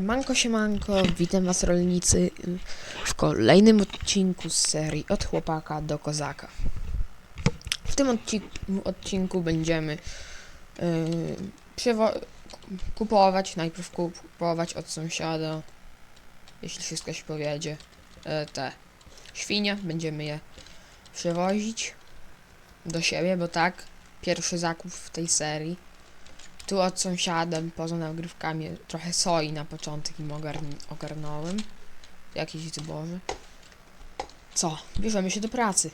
Manko się manko, witam was rolnicy w kolejnym odcinku z serii Od chłopaka do kozaka. W tym odcinku, odcinku będziemy yy, kupować, najpierw kupować od sąsiada, jeśli wszystko się powiedzie, e, te świnie, będziemy je przewozić do siebie, bo tak, pierwszy zakup w tej serii. Tu od sąsiadem, poza nagrywkami, trochę soi na początek im ogarn- ogarnąłem. Jakieś zboże. Co? Bierzemy się do pracy.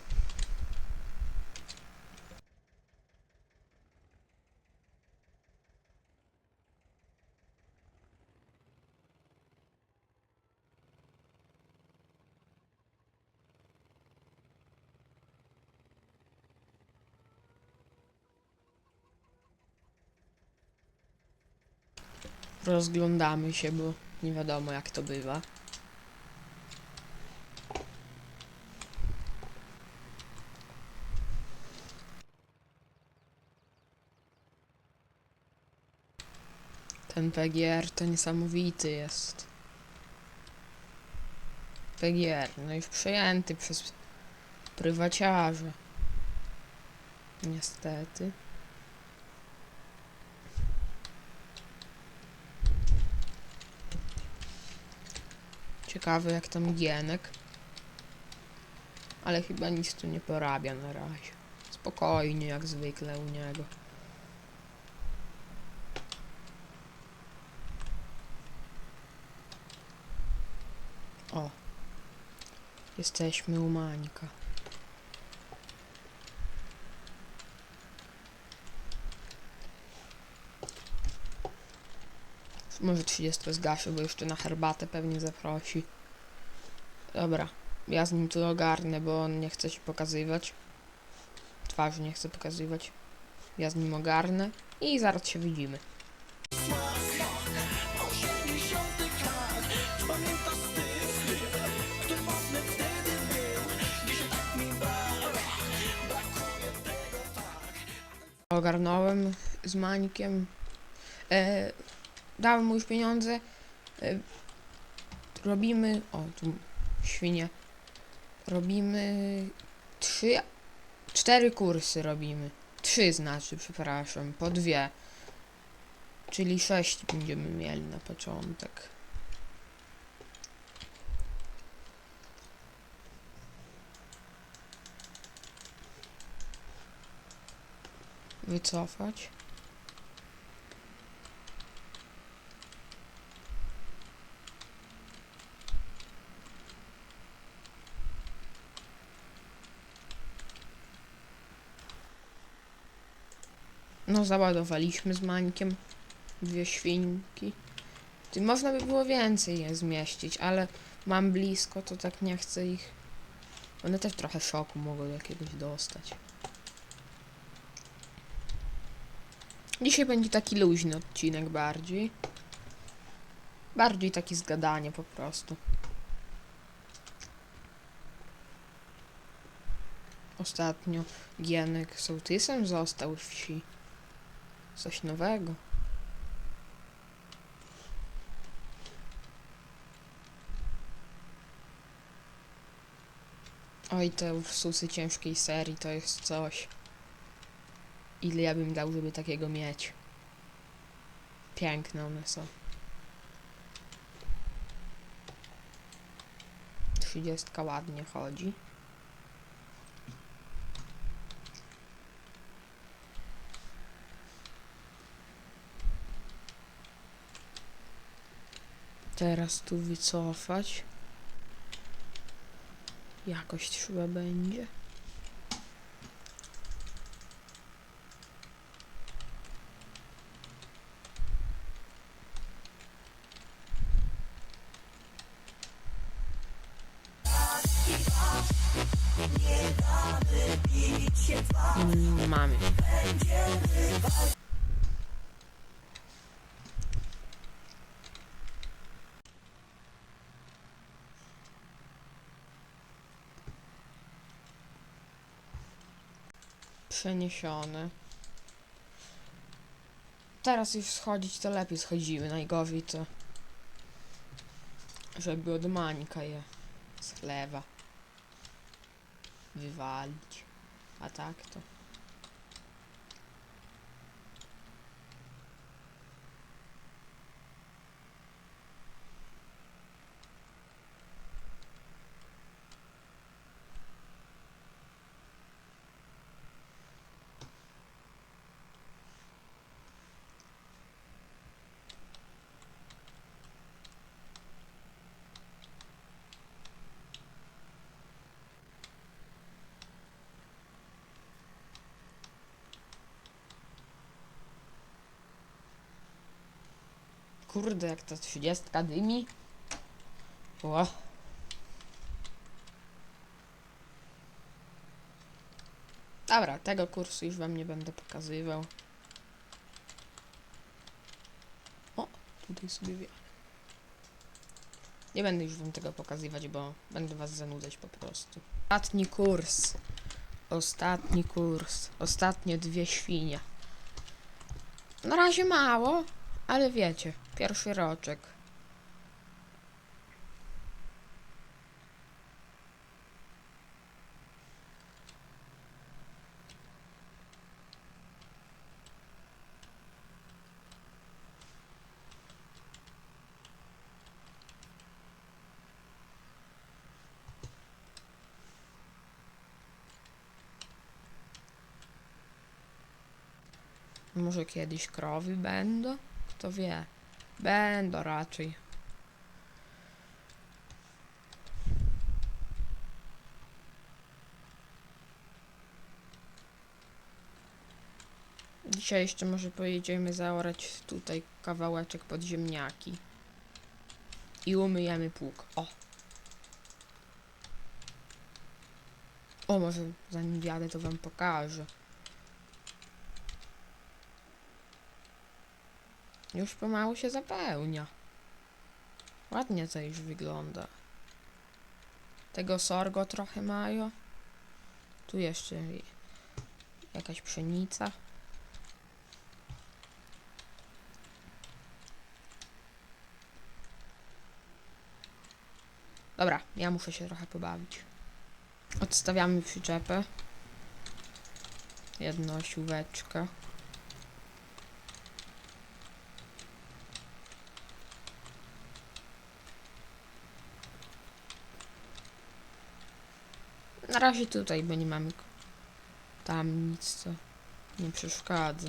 Rozglądamy się, bo nie wiadomo jak to bywa. Ten PGR to niesamowity jest. PGR, no już przejęty przez prywaciarze. Niestety. Ciekawy jak tam Gienek. Ale chyba nic tu nie porabia na razie. Spokojnie jak zwykle u niego. O. Jesteśmy u Mańka. Może 30 zgasił, bo jeszcze na herbatę pewnie zaprosi. Dobra, ja z nim tu ogarnę, bo on nie chce się pokazywać. Twarzy nie chce pokazywać. Ja z nim ogarnę i zaraz się widzimy. Ogarnąłem z Mańkiem. E, dałem mu już pieniądze. E, robimy. O, tu świnie. Robimy trzy. Cztery kursy robimy. Trzy znaczy, przepraszam, po dwie. Czyli sześć będziemy mieli na początek. Wycofać. No, załadowaliśmy z Mańkiem dwie świnki. Ty można by było więcej je zmieścić, ale mam blisko, to tak nie chcę ich. One też trochę szoku mogą jakiegoś dostać. Dzisiaj będzie taki luźny odcinek bardziej. Bardziej taki zgadanie po prostu. Ostatnio Gienek sołtysem został w wsi. Coś nowego. Oj, te Ursusy ciężkiej serii to jest coś. Ile ja bym dał, żeby takiego mieć. Piękne one są. Trzydziestka ładnie chodzi. Teraz tu wycofać. Jakoś trzeba będzie. Mm, Mamy. Przeniesione. Teraz już schodzić to lepiej schodziły, najgorzej to Żeby od Mańka je z chlewa wywalić. A tak to. Kurde, jak ta trzydziestka dymi. O. Dobra, tego kursu już wam nie będę pokazywał. O, tutaj sobie wie. Nie będę już wam tego pokazywać, bo będę was zanudzać po prostu. Ostatni kurs. Ostatni kurs. Ostatnie dwie świnie. Na razie mało, ale wiecie, pierwszy roczek. Może kiedyś krowy będą? Kto wie. Będą raczej. Dzisiaj jeszcze może pojedziemy zaorać tutaj kawałeczek pod ziemniaki. I umyjemy pług. O! O, może zanim wjadę to wam pokażę. Już pomału się zapełnia. Ładnie to już wygląda. Tego sorgo trochę mają. Tu jeszcze jakaś pszenica. Dobra, ja muszę się trochę pobawić. Odstawiamy przyczepę. Jedno siłeczkę. Razie tutaj, bo nie mamy tam nic, co nie przeszkadza.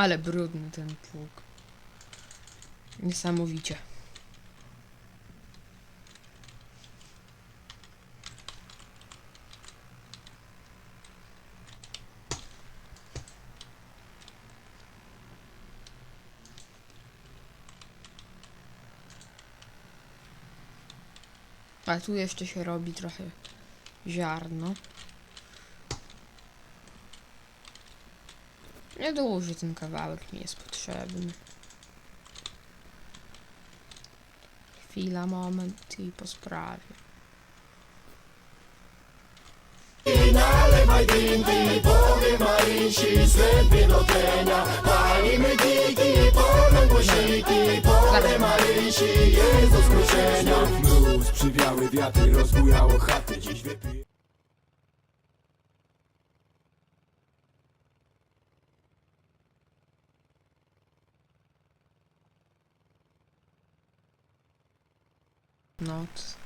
Ale brudny ten pług. Niesamowicie. A tu jeszcze się robi trochę ziarno. Nieduży ten kawałek mi jest potrzebny. Chwila, moment i po sprawie. Nalewaj drinki, powie Marysi, zęby do tlenia Palimy kiki, polą głośniki, powie Marysi, jest do skruszenia Mróz, przywiały wiatry, rozbujało chaty, dziś wypije Noc.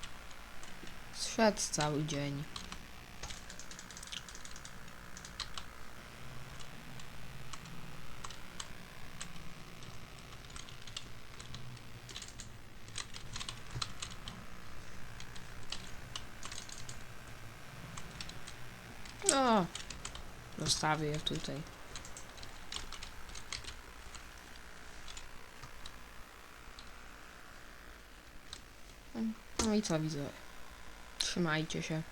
Zszedł cały dzień. No, zostawię je tutaj. No i co widzę? Trzymajcie się.